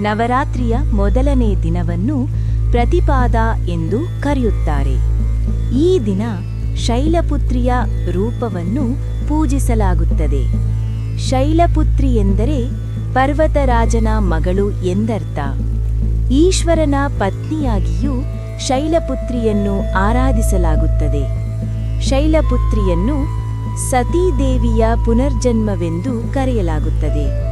ನವರಾತ್ರಿಯ ಮೊದಲನೇ ದಿನವನ್ನು ಪ್ರತಿಪಾದ ಎಂದು ಕರೆಯುತ್ತಾರೆ. ಈ ದಿನ ಶೈಲಪುತ್ರಿಯ ರೂಪವನ್ನು ಪೂಜಿಸಲಾಗುತ್ತದೆ. ಶೈಲಪುತ್ರಿ ಎಂದರೆ ಪರ್ವತರಾಜನ ಮಗಳು ಎಂದರ್ಥ. ಈಶ್ವರನ ಪತ್ನಿಯಾಗಿಯೂ ಶೈಲಪುತ್ರಿಯನ್ನು ಆರಾಧಿಸಲಾಗುತ್ತದೆ. ಶೈಲಪುತ್ರಿಯನ್ನು ಸತೀದೇವಿಯ ಪುನರ್ಜನ್ಮವೆಂದು ಕರೆಯಲಾಗುತ್ತದೆ.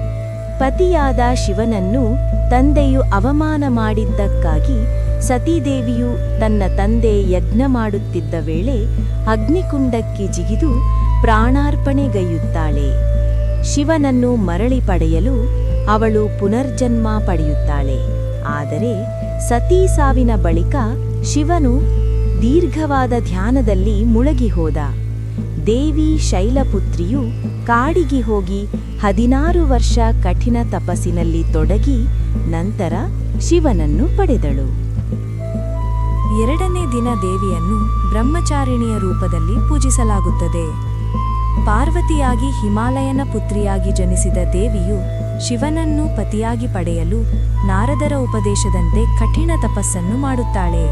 ಪತಿಯಾದ ಶಿವನನ್ನು ತಂದೆಯು ಅವಮಾನ ಮಾಡಿದ್ದಕ್ಕಾಗಿ ಸತೀದೇವಿಯು ತನ್ನ ತಂದೆ ಯಜ್ಞ ಮಾಡುತ್ತಿದ್ದ ವೇಳೆ ಅಗ್ನಿಕುಂಡಕ್ಕೆ ಜಿಗಿದು ಪ್ರಾಣಾರ್ಪಣೆಗೈಯುತ್ತಾಳೆ. ಶಿವನನ್ನು ಮರಳಿ ಪಡೆಯಲು ಅವಳು ಪುನರ್ಜನ್ಮ ಪಡೆಯುತ್ತಾಳೆ. ಆದರೆ ಸತೀ ಸಾವಿನ ಬಳಿಕ ಶಿವನು ದೀರ್ಘವಾದ ಧ್ಯಾನದಲ್ಲಿ ಮುಳುಗಿ ಹೋದ. ದೇವಿ ಶೈಲಪುತ್ರಿಯು ಕಾಡಿಗೆ ಹೋಗಿ ಹದಿನಾರು ವರ್ಷ ಕಠಿಣ ತಪಸ್ಸಿನಲ್ಲಿ ತೊಡಗಿ ನಂತರ ಶಿವನನ್ನು ಪಡೆದಳು. ಎರಡನೇ ದಿನ ದೇವಿಯನ್ನು ಬ್ರಹ್ಮಚಾರಿಣಿಯ ರೂಪದಲ್ಲಿ ಪೂಜಿಸಲಾಗುತ್ತದೆ. ಪಾರ್ವತಿಯಾಗಿ ಹಿಮಾಲಯನ ಪುತ್ರಿಯಾಗಿ ಜನಿಸಿದ ದೇವಿಯು ಶಿವನನ್ನು ಪತಿಯಾಗಿ ಪಡೆಯಲು ನಾರದರ ಉಪದೇಶದಂತೆ ಕಠಿಣ ತಪಸ್ಸನ್ನು ಮಾಡುತ್ತಾಳೆ.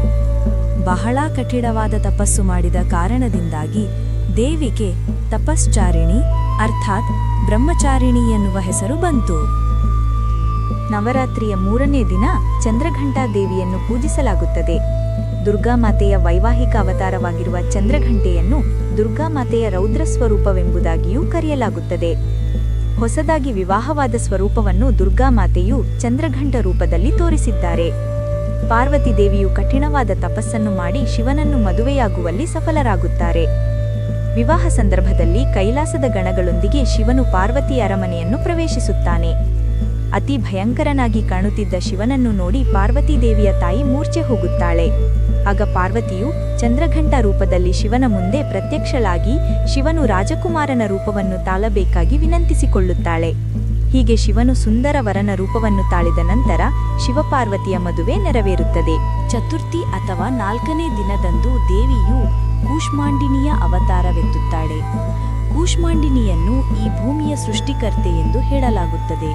ಬಹಳ ಕಠಿಣವಾದ ತಪಸ್ಸು ಮಾಡಿದ ಕಾರಣದಿಂದಾಗಿ ದೇವಿಗೆ ತಪಶ್ಚಾರಿಣಿ, ಅರ್ಥಾತ್ ಬ್ರಹ್ಮಚಾರಿಣಿ ಎನ್ನುವ ಹೆಸರು ಬಂತು. ನವರಾತ್ರಿಯ ಮೂರನೇ ದಿನ ಚಂದ್ರಘಂಟಾ ದೇವಿಯನ್ನು ಪೂಜಿಸಲಾಗುತ್ತದೆ ದುರ್ಗಾಮಾತೆಯ ವೈವಾಹಿಕ ಅವತಾರವಾಗಿರುವ ಚಂದ್ರಘಂಟೆಯನ್ನು ದುರ್ಗಾಮಾತೆಯ ರೌದ್ರ ಸ್ವರೂಪವೆಂಬುದಾಗಿಯೂ ಕರೆಯಲಾಗುತ್ತದೆ. ಹೊಸದಾಗಿ ವಿವಾಹವಾದ ಸ್ವರೂಪವನ್ನು ದುರ್ಗಾಮಾತೆಯು ಚಂದ್ರಘಂಟ ರೂಪದಲ್ಲಿ ತೋರಿಸಿದ್ದಾರೆ. ಪಾರ್ವತಿ ದೇವಿಯು ಕಠಿಣವಾದ ತಪಸ್ಸನ್ನು ಮಾಡಿ ಶಿವನನ್ನು ಮದುವೆಯಾಗುವಲ್ಲಿ ಸಫಲರಾಗುತ್ತಾರೆ. ವಿವಾಹ ಸಂದರ್ಭದಲ್ಲಿ ಕೈಲಾಸದ ಗಣಗಳೊಂದಿಗೆ ಶಿವನು ಪಾರ್ವತಿ ಅರಮನೆಯನ್ನು ಪ್ರವೇಶಿಸುತ್ತಾನೆ. ಅತಿ ಭಯಂಕರನಾಗಿ ಕಾಣುತ್ತಿದ್ದ ಶಿವನನ್ನು ನೋಡಿ ಪಾರ್ವತಿ ದೇವಿಯ ತಾಯಿ ಮೂರ್ಛೆ ಹೋಗುತ್ತಾಳೆ. ಆಗ ಪಾರ್ವತಿಯು ಚಂದ್ರಘಂಟ ರೂಪದಲ್ಲಿ ಶಿವನ ಮುಂದೆ ಪ್ರತ್ಯಕ್ಷಳಾಗಿ ಶಿವನು ರಾಜಕುಮಾರನ ರೂಪವನ್ನು ತಾಳಬೇಕಾಗಿ ವಿನಂತಿಸಿಕೊಳ್ಳುತ್ತಾಳೆ. ಹೀಗೆ ಶಿವನು ಸುಂದರ ವರನ ರೂಪವನ್ನು ತಾಳಿದ ನಂತರ ಶಿವಪಾರ್ವತಿಯ ಮದುವೆ ನೆರವೇರುತ್ತದೆ. ಚತುರ್ಥಿ ಅಥವಾ ನಾಲ್ಕನೇ ದಿನದಂದು ದೇವಿಯು ಕೂಷ್ಮಾಂಡಿನಿಯ ಅವತಾರವೆತ್ತುತ್ತಾಳೆ. ಕೂಷ್ಮಾಂಡಿನಿಯನ್ನು ಈ ಭೂಮಿಯ ಸೃಷ್ಟಿಕರ್ತೆ ಎಂದು ಹೇಳಲಾಗುತ್ತದೆ.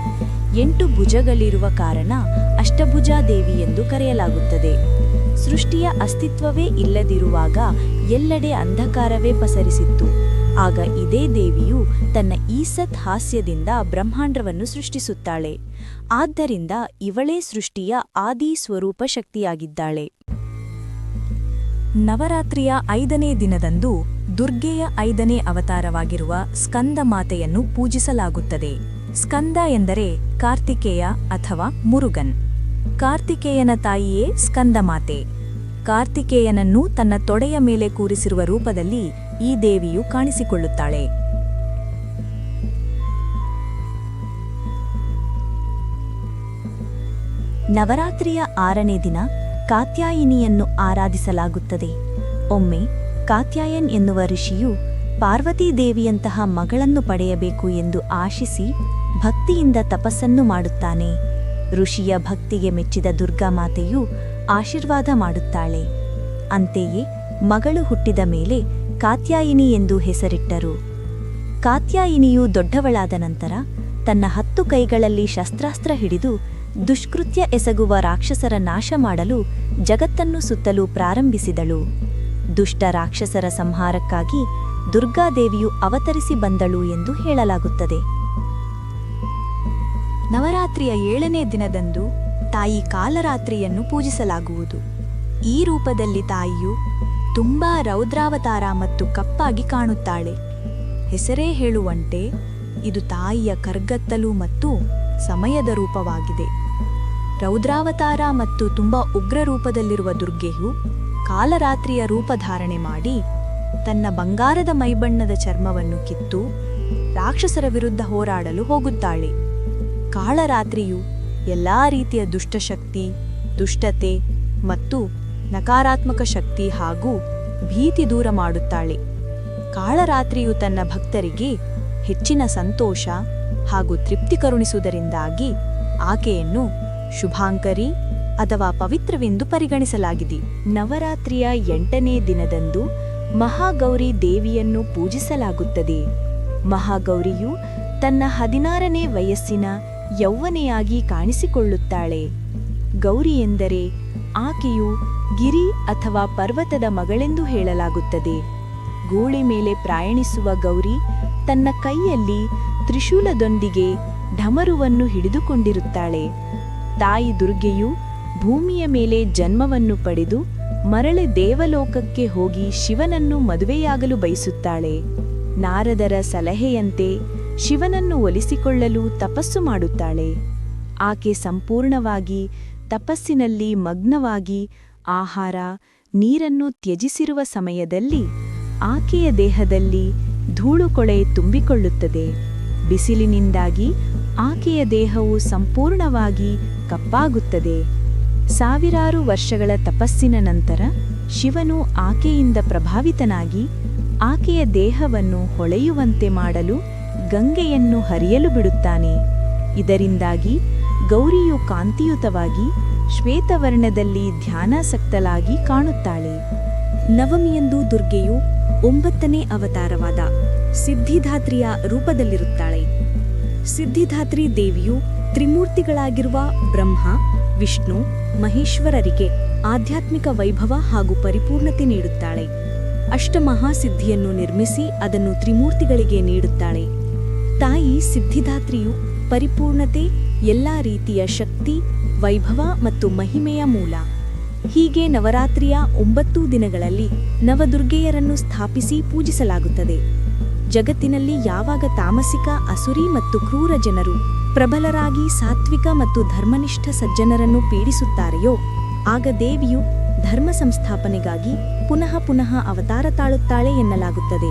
ಎಂಟು ಭುಜಗಳಿರುವ ಕಾರಣ ಅಷ್ಟಭುಜಾದೇವಿ ಎಂದು ಕರೆಯಲಾಗುತ್ತದೆ. ಸೃಷ್ಟಿಯ ಅಸ್ತಿತ್ವವೇ ಇಲ್ಲದಿರುವಾಗ ಎಲ್ಲೆಡೆ ಅಂಧಕಾರವೇ ಪಸರಿಸಿತ್ತು. ಆಗ ಇದೇ ದೇವಿಯು ತನ್ನ ಈಸತ್ ಹಾಸ್ಯದಿಂದ ಬ್ರಹ್ಮಾಂಡವನ್ನು ಸೃಷ್ಟಿಸುತ್ತಾಳೆ. ಆದ್ದರಿಂದ ಇವಳೇ ಸೃಷ್ಟಿಯ ಆದಿ ಸ್ವರೂಪ ಶಕ್ತಿಯಾಗಿದ್ದಾಳೆ. ನವರಾತ್ರಿಯ ಐದನೇ ದಿನದಂದು ದುರ್ಗೆಯ ಐದನೇ ಅವತಾರವಾಗಿರುವ ಸ್ಕಂದ ಮಾತೆಯನ್ನು ಪೂಜಿಸಲಾಗುತ್ತದೆ. ಸ್ಕಂದ ಎಂದರೆ ಕಾರ್ತಿಕೇಯ ಅಥವಾ ಮುರುಗನ್. ಕಾರ್ತಿಕೇಯನ ತಾಯಿಯೇ ಸ್ಕಂದಮಾತೆ ಕಾರ್ತಿಕೇಯನನ್ನು ತನ್ನ ತೊಡೆಯ ಮೇಲೆ ಕೂರಿಸಿರುವ ರೂಪದಲ್ಲಿ ಈ ದೇವಿಯು ಕಾಣಿಸಿಕೊಳ್ಳುತ್ತಾಳೆ. ನವರಾತ್ರಿಯ ಆರನೇ ದಿನ ಕಾತ್ಯಾಯಿನಿಯನ್ನು ಆರಾಧಿಸಲಾಗುತ್ತದೆ. ಒಮ್ಮೆ ಕಾತ್ಯಾಯನ್ ಎನ್ನುವ ಋಷಿಯು ಪಾರ್ವತೀದೇವಿಯಂತಹ ಮಗಳನ್ನು ಪಡೆಯಬೇಕು ಎಂದು ಆಶಿಸಿ ಭಕ್ತಿಯಿಂದ ತಪಸ್ಸನ್ನು ಮಾಡುತ್ತಾನೆ. ಋಷಿಯ ಭಕ್ತಿಗೆ ಮೆಚ್ಚಿದ ದುರ್ಗಾಮಾತೆಯು ಆಶೀರ್ವಾದ ಮಾಡುತ್ತಾಳೆ. ಅಂತೆಯೇ ಮಗಳು ಹುಟ್ಟಿದ ಮೇಲೆ ಕಾತ್ಯಾಯಿನಿ ಎಂದು ಹೆಸರಿಟ್ಟರು. ಕಾತ್ಯಾಯಿನಿಯು ದೊಡ್ಡವಳಾದ ನಂತರ ತನ್ನ ಹತ್ತು ಕೈಗಳಲ್ಲಿ ಶಸ್ತ್ರಾಸ್ತ್ರ ಹಿಡಿದು ದುಷ್ಕೃತ್ಯ ಎಸಗುವ ರಾಕ್ಷಸರ ನಾಶ ಮಾಡಲು ಜಗತ್ತನ್ನು ಸುತ್ತಲು ಪ್ರಾರಂಭಿಸಿದಳು. ದುಷ್ಟ ರಾಕ್ಷಸರ ಸಂಹಾರಕ್ಕಾಗಿ ದುರ್ಗಾದೇವಿಯು ಅವತರಿಸಿ ಬಂದಳು ಎಂದು ಹೇಳಲಾಗುತ್ತದೆ. ನವರಾತ್ರಿಯ ಏಳನೇ ದಿನದಂದು ತಾಯಿ ಕಾಲರಾತ್ರಿಯನ್ನು ಪೂಜಿಸಲಾಗುವುದು. ಈ ರೂಪದಲ್ಲಿ ತಾಯಿಯು ತುಂಬಾ ರೌದ್ರಾವತಾರ ಮತ್ತು ಕಪ್ಪಾಗಿ ಕಾಣುತ್ತಾಳೆ. ಹೆಸರೇ ಹೇಳುವಂತೆ ಇದು ತಾಯಿಯ ಕರ್ಗತ್ತಲು ಮತ್ತು ಸಮಯದ ರೂಪವಾಗಿದೆ. ರೌದ್ರಾವತಾರ ಮತ್ತು ತುಂಬಾ ಉಗ್ರ ರೂಪದಲ್ಲಿರುವ ದುರ್ಗೆಯು ಕಾಲರಾತ್ರಿಯ ರೂಪ ಧಾರಣೆ ಮಾಡಿ ತನ್ನ ಬಂಗಾರದ ಮೈಬಣ್ಣದ ಚರ್ಮವನ್ನು ಕಿತ್ತು ರಾಕ್ಷಸರ ವಿರುದ್ಧ ಹೋರಾಡಲು ಹೋಗುತ್ತಾಳೆ. ಕಾಳರಾತ್ರಿಯು ಎಲ್ಲಾ ರೀತಿಯ ದುಷ್ಟಶಕ್ತಿ ದುಷ್ಟತೆ ಮತ್ತು ನಕಾರಾತ್ಮಕ ಶಕ್ತಿ ಹಾಗೂ ಭೀತಿ ದೂರ ಮಾಡುತ್ತಾಳೆ. ಕಾಳರಾತ್ರಿಯು ತನ್ನ ಭಕ್ತರಿಗೆ ಹೆಚ್ಚಿನ ಸಂತೋಷ ಹಾಗೂ ತೃಪ್ತಿ ಕರುಣಿಸುವುದರಿಂದಾಗಿ ಆಕೆಯನ್ನು ಶುಭಾಂಕರಿ ಅಥವಾ ಪವಿತ್ರವೆಂದು ಪರಿಗಣಿಸಲಾಗಿದೆ. ನವರಾತ್ರಿಯ ಎಂಟನೇ ದಿನದಂದು ಮಹಾಗೌರಿ ದೇವಿಯನ್ನು ಪೂಜಿಸಲಾಗುತ್ತದೆ. ಮಹಾಗೌರಿಯು ತನ್ನ ಹದಿನಾರನೇ ವಯಸ್ಸಿನ ಯೌವನೆಯಾಗಿ ಕಾಣಿಸಿಕೊಳ್ಳುತ್ತಾಳೆ. ಗೌರಿ ಎಂದರೆ ಆಕೆಯು ಗಿರಿ ಅಥವಾ ಪರ್ವತದ ಮಗಳೆಂದು ಹೇಳಲಾಗುತ್ತದೆ. ಗೂಳಿ ಮೇಲೆ ಪ್ರಯಾಣಿಸುವ ಗೌರಿ ತನ್ನ ಕೈಯಲ್ಲಿ ತ್ರಿಶೂಲದೊಂದಿಗೆ ಢಮರುವನ್ನು ಹಿಡಿದುಕೊಂಡಿರುತ್ತಾಳೆ. ತಾಯಿ ದುರ್ಗೆಯು ಭೂಮಿಯ ಮೇಲೆ ಜನ್ಮವನ್ನು ಪಡೆದು ಮರಳೆ ದೇವಲೋಕಕ್ಕೆ ಹೋಗಿ ಶಿವನನ್ನು ಮದುವೆಯಾಗಲು ಬಯಸುತ್ತಾಳೆ. ನಾರದರ ಸಲಹೆಯಂತೆ ಶಿವನನ್ನು ಒಲಿಸಿಕೊಳ್ಳಲು ತಪಸ್ಸು ಮಾಡುತ್ತಾಳೆ. ಆಕೆ ಸಂಪೂರ್ಣವಾಗಿ ತಪಸ್ಸಿನಲ್ಲಿ ಮಗ್ನವಾಗಿ ಆಹಾರ, ನೀರನ್ನು ತ್ಯಜಿಸಿರುವ ಸಮಯದಲ್ಲಿ ಆಕೆಯ ದೇಹದಲ್ಲಿ ಧೂಳುಕೊಳೆ ತುಂಬಿಕೊಳ್ಳುತ್ತದೆ. ಬಿಸಿಲಿನಿಂದಾಗಿ ಆಕೆಯ ದೇಹವು ಸಂಪೂರ್ಣವಾಗಿ ಕಪ್ಪಾಗುತ್ತದೆ. ಸಾವಿರಾರು ವರ್ಷಗಳ ತಪಸ್ಸಿನ ನಂತರ ಶಿವನು ಆಕೆಯಿಂದ ಪ್ರಭಾವಿತನಾಗಿ ಆಕೆಯ ದೇಹವನ್ನು ಹೊಳೆಯುವಂತೆ ಮಾಡಲು ಗಂಗೆಯನ್ನು ಹರಿಯಲು ಬಿಡುತ್ತಾನೆ. ಇದರಿಂದಾಗಿ ಗೌರಿಯು ಕಾಂತಿಯುತವಾಗಿ ಶ್ವೇತವರ್ಣದಲ್ಲಿ ಧ್ಯಾನಾಸಕ್ತಲಾಗಿ ಕಾಣುತ್ತಾಳೆ. ನವಮಿಯಂದು ದುರ್ಗೆಯು ಒಂಬತ್ತನೇ ಅವತಾರವಾದ ಸಿದ್ಧಿಧಾತ್ರಿಯ ರೂಪದಲ್ಲಿರುತ್ತಾಳೆ. ಸಿದ್ಧಿಧಾತ್ರಿ ದೇವಿಯು ತ್ರಿಮೂರ್ತಿಗಳಾಗಿರುವ ಬ್ರಹ್ಮ, ವಿಷ್ಣು, ಮಹೇಶ್ವರರಿಗೆ ಆಧ್ಯಾತ್ಮಿಕ ವೈಭವ ಹಾಗೂ ಪರಿಪೂರ್ಣತೆ ನೀಡುತ್ತಾಳೆ. ಅಷ್ಟಮಹಾಸಿದ್ಧಿಯನ್ನು ನಿರ್ಮಿಸಿ ಅದನ್ನು ತ್ರಿಮೂರ್ತಿಗಳಿಗೆ ನೀಡುತ್ತಾಳೆ. ತಾಯಿ ಸಿದ್ಧಿದಾತ್ರಿಯು ಪರಿಪೂರ್ಣತೆ, ಎಲ್ಲ ರೀತಿಯ ಶಕ್ತಿ, ವೈಭವ ಮತ್ತು ಮಹಿಮೆಯ ಮೂಲ. ಹೀಗೆ ನವರಾತ್ರಿಯ ಒಂಬತ್ತು ದಿನಗಳಲ್ಲಿ ನವದುರ್ಗೆಯರನ್ನು ಸ್ಥಾಪಿಸಿ ಪೂಜಿಸಲಾಗುತ್ತದೆ. ಜಗತ್ತಿನಲ್ಲಿ ಯಾವಾಗ ತಾಮಸಿಕ, ಅಸುರಿ ಮತ್ತು ಕ್ರೂರ ಜನರು ಪ್ರಬಲರಾಗಿ ಸಾತ್ವಿಕ ಮತ್ತು ಧರ್ಮನಿಷ್ಠ ಸಜ್ಜನರನ್ನು ಪೀಡಿಸುತ್ತಾರೆಯೋ, ಆಗ ದೇವಿಯು ಧರ್ಮ ಸಂಸ್ಥಾಪನೆಗಾಗಿ ಪುನಃ ಪುನಃ ಅವತಾರ ತಾಳುತ್ತಾಳೆ ಎನ್ನಲಾಗುತ್ತದೆ.